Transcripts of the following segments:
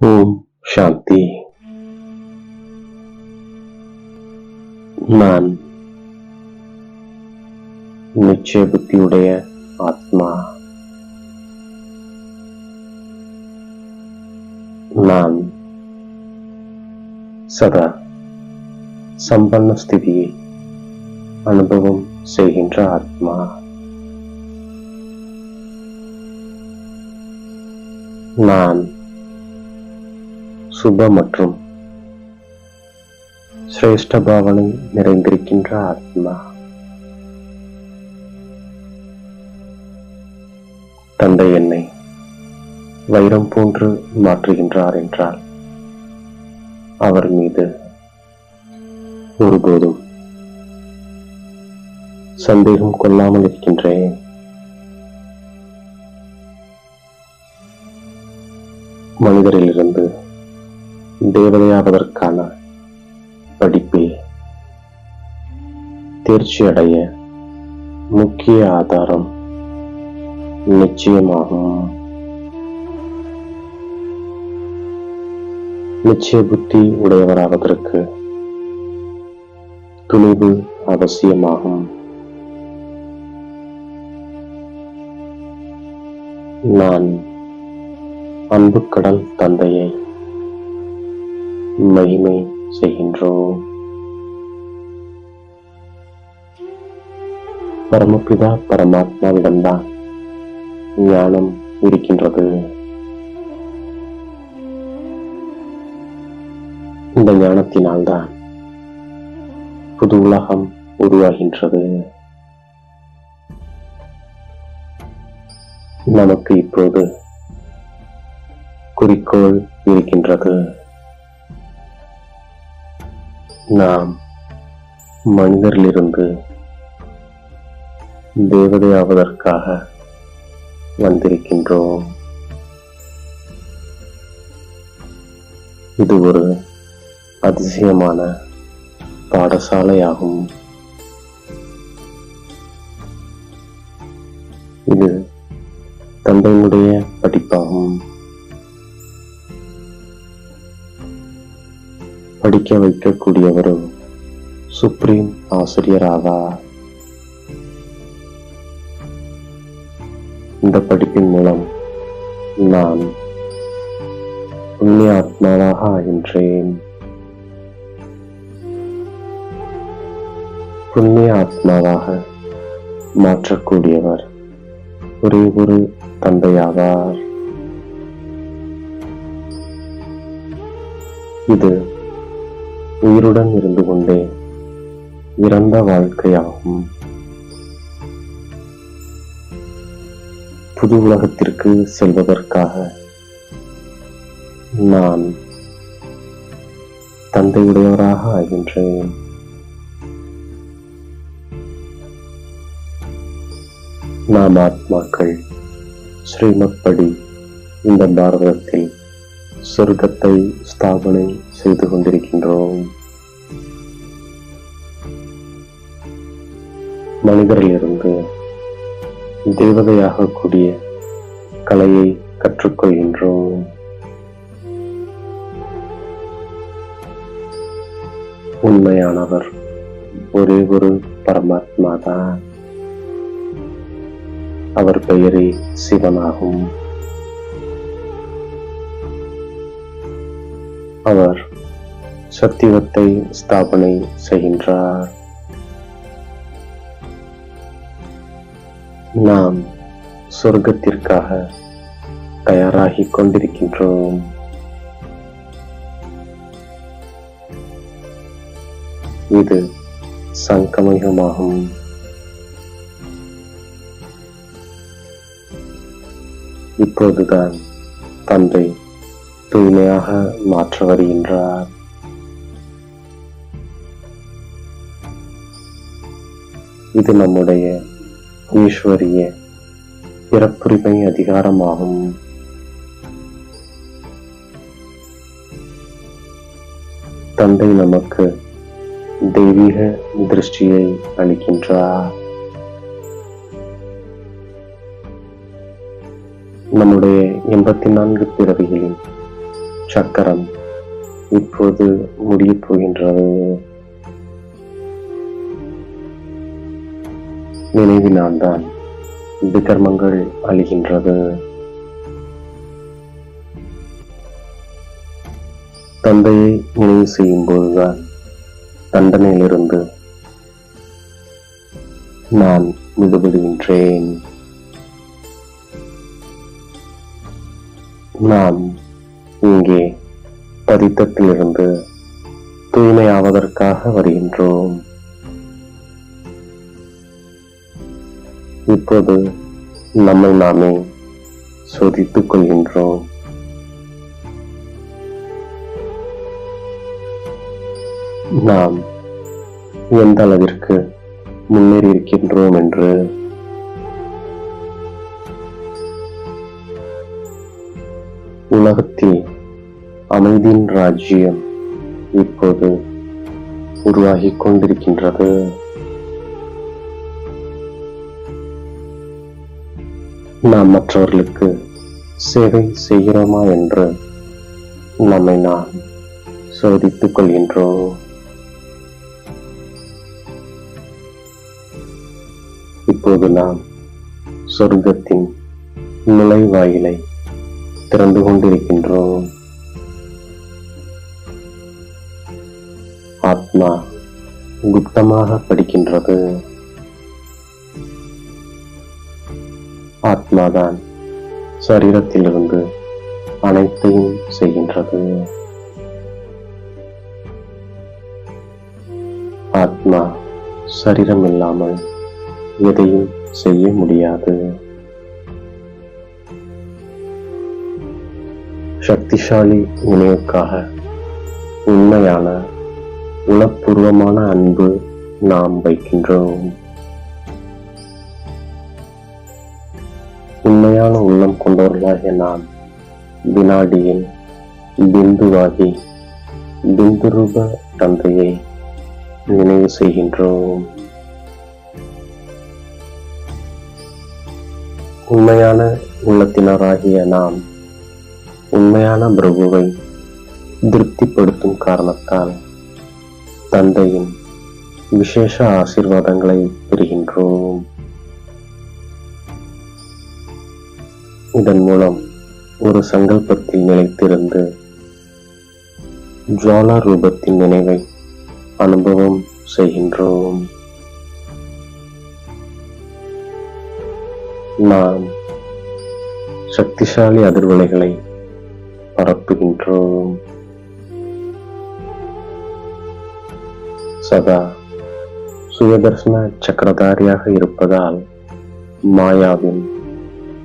ஓம் சாந்தி. நான் நிச்சய புத்தியுடைய ஆத்மா. நான் சதா சம்பன்ன ஸ்திதியை அனுபவம் செய்கின்ற ஆத்மா. நான் சுப மற்றும் சிரேஷ்ட பாவனை நிறைந்திருக்கின்ற ஆத்மா. தந்தை என்னை வைரம் போன்று மாற்றுகின்றார் என்றால் அவர் மீது ஒருபோதும் சந்தேகம் கொள்ளாமல் இருக்கின்றேன். மனிதரிலிருந்து தேவதையாவதற்கான படிப்பில் தேர்ச்சி அடைய முக்கிய ஆதாரம் நிச்சயமாகும். நிச்சய புத்தி உடையவராவதற்கு துணிவு அவசியமாகும். நான் அன்பு கடல் தந்தையை மகிமை செய்கின்றோம். பரமபிதா பரமாத்மாவிடம்தான் ஞானம் இருக்கின்றது. இந்த ஞானத்தினால்தான் புது உலகம் உருவாகின்றது. நமக்கு இப்போது குறிக்கோள் இருக்கின்றது. நாம் மனிதரிலிருந்து தேவதையாவதற்காக வந்திருக்கின்றோம். இது ஒரு அதிசயமான பாடசாலையாகும். இது தந்தையினுடைய படிப்பாகும். படிக்க வைக்கக்கூடியவரும் சுப்ரீம் ஆசிரியர் ஆவார் இந்த படிப்பின் மூலம் நான் புண்ணிய ஆத்மாவாக ஆகின்றேன். புண்ணிய ஆத்மாவாக மாற்றக்கூடியவர் ஒரே ஒரு தந்தையாவார். இது உயிருடன் இருந்து கொண்டே இறந்த வாழ்க்கையாகும். புது உலகத்திற்கு செல்வதற்காக நான் தந்தையுடையவராக ஆகின்றேன். நாம் ஆத்மாக்கள் ஸ்ரீமத்படி இந்த பாரதத்தில் சொர்க்கத்தை ஸ்தாபனை செய்து கொண்டிருக்கின்றோம். மனிதரிலிருந்து தேவதையாகக்கூடிய கலையை கற்றுக்கொள்கின்றோம். உண்மையானவர் ஒரே ஒரு பரமாத்மா தான் அவர் பெயரே சிவனாகும். அவர் சத்தியத்தை ஸ்தாபனை செய்கின்றார். நாம் சொர்க்கத்திற்காக தயாராகிக் கொண்டிருக்கின்றோம். இது சங்கமயமாகும் இப்போதுதான் தந்தை தூய்மையாக மாற்ற வருகின்றார். இது நம்முடைய ஈஸ்வரிய பிறப்புரிமை அதிகாரமாகும். தந்தை நமக்கு தெய்வீக திருஷ்டியை அளிக்கின்றார். நம்முடைய எண்பத்தி நான்கு பிறவிகளின் சக்கரம் இப்போது முடியப் போகின்றது. நினைவினால்தான் விகர்மங்கள் அழிகின்றது. தந்தையை நினைவு செய்யும் போதுதான் தண்டனையிலிருந்து நான் விடுபடுகின்றேன். நாம் இங்கே பதித்தத்திலிருந்து தூய்மையாவதற்காக வருகின்றோம். இப்போது நம்மை நாமே சோதித்துக் கொள்கின்றோம். நாம் எந்த அளவிற்கு முன்னேறி இருக்கின்றோம் என்று உலகத்தில் அமைதியின் ராஜ்யம் இப்போது உருவாகி கொண்டிருக்கின்றது. நாம் மற்றவர்களுக்கு சேவை செய்கிறோமா என்று நம்மை நாம் சோதித்துக் கொள்கின்றோம். இப்போது நாம் சொர்க்கத்தின் நுழைவாயிலை திறந்து கொண்டிருக்கின்றோம். ஆன்மா குப்தமாக படிக்கின்றது. ஆத்மாதான் சரீரத்திலிருந்து அனைத்தையும் செய்கின்றது. ஆத்மா சரீரம் இல்லாமல் எதையும் செய்ய முடியாது. சக்திசாலி நினைவுக்காக உண்மையான உளப்பூர்வமான அன்பு நாம் வைக்கின்றோம். உண்மையான உள்ளம் கொண்டவர்களாகிய நாம் வினாடியில் பிந்துவாகி பிந்துரூப தந்தையை நினைவு செய்கின்றோம். உண்மையான உள்ளத்தினராகிய நாம் உண்மையான பிரபுவை திருப்திப்படுத்தும் காரணத்தால் தந்தையின் விசேஷ ஆசீர்வாதங்களை பெறுகின்றோம். இதன் மூலம் ஒரு சங்கல்பத்தில் நிலைத்திருந்து ஜுவாலா ரூபத்தின் நினைவை அனுபவம் செய்கின்றோம். நாம் சக்திசாலி அதிர்வலைகளை பரப்புகின்றோம். சதா சுயதர்சன சக்கரதாரியாக இருப்பதால் மாயாவின்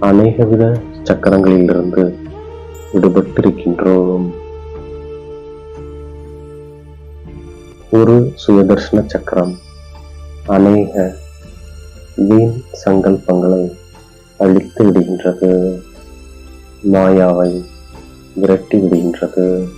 அநேகவித சக்கரங்களிலிருந்து விடுபட்டிருக்கின்றோம். ஒரு சுயதர்சன சக்கரம் அநேக வீண் சங்கல்பங்களை அழித்து விடுகின்றது. மாயாவை விரட்டி விடுகின்றது.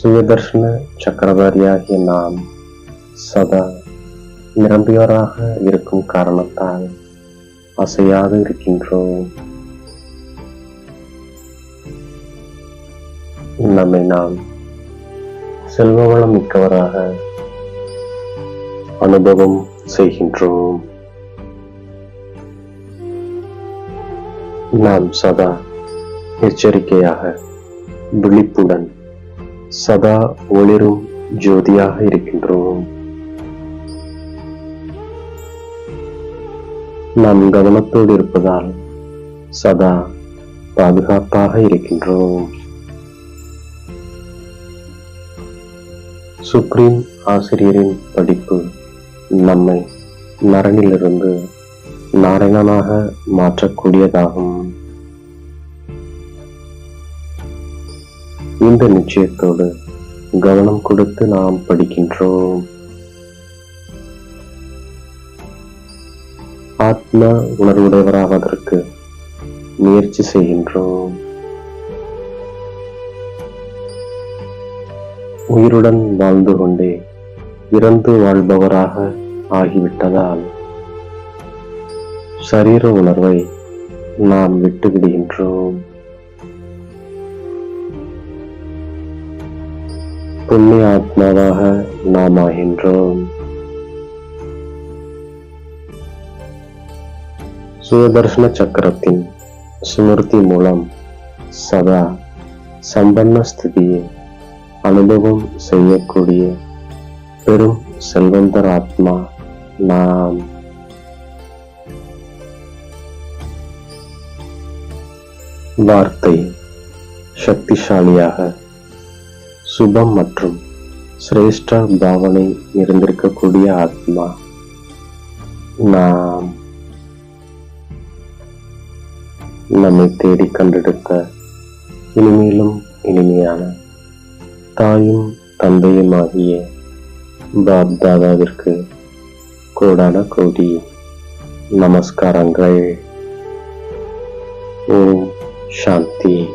சுயதர்ஷன சக்கரதாரியாகிய நாம் சதா நிரம்பியவராக இருக்கும் காரணத்தால் அசையாது இருக்கின்றோம். நம்மை நாம் செல்வவளம் மிக்கவராக அனுபவம் செய்கின்றோம். நாம் சதா எச்சரிக்கையாக விழிப்புடன் சதா ஒளிரும் ஜோதியாக இருக்கின்றோம். நாம் கவனத்தோடு இருப்பதால் சதா பாதுகாப்பாக இருக்கின்றோம். சுப்ரீம் ஆசிரியரின் படிப்பு நம்மை நரனிலிருந்து நாராயணனாக மாற்றக்கூடியதாகும். இந்த நிச்சயத்தோடு கவனம் கொடுத்து நாம் படிக்கின்றோம். ஆத்ம உணர்வுடையவராவதற்கு முயற்சி செய்கின்றோம். உயிருடன் வாழ்ந்து கொண்டே இறந்து வாழ்பவராக ஆகிவிட்டதால் சரீர உணர்வை நாம் விட்டுவிடுகின்றோம். புண்ணிய ஆத்மாவாக நாம் ஆகின்றோம் சுயதர்ஷன சக்கரத்தின் ஸ்மிருதி மூலம் சதா சம்பன்ன ஸ்திதியை அனுபவம் செய்யக்கூடிய பெரும் செல்வந்தர் ஆத்மா நாம் வார்த்தை சக்திசாலியாக சுபம் மற்றும் சிரேஷ்ட பாவனை இருந்திருக்கக்கூடிய ஆத்மா. நாம் நம்மை தேடி கண்டெடுத்த இனிமேலும் இனிமையான தாயும் தந்தையுமாகிய பாப் தாதாவிற்கு கோடான கோடி நமஸ்காரங்கள். ஓம் சாந்தி.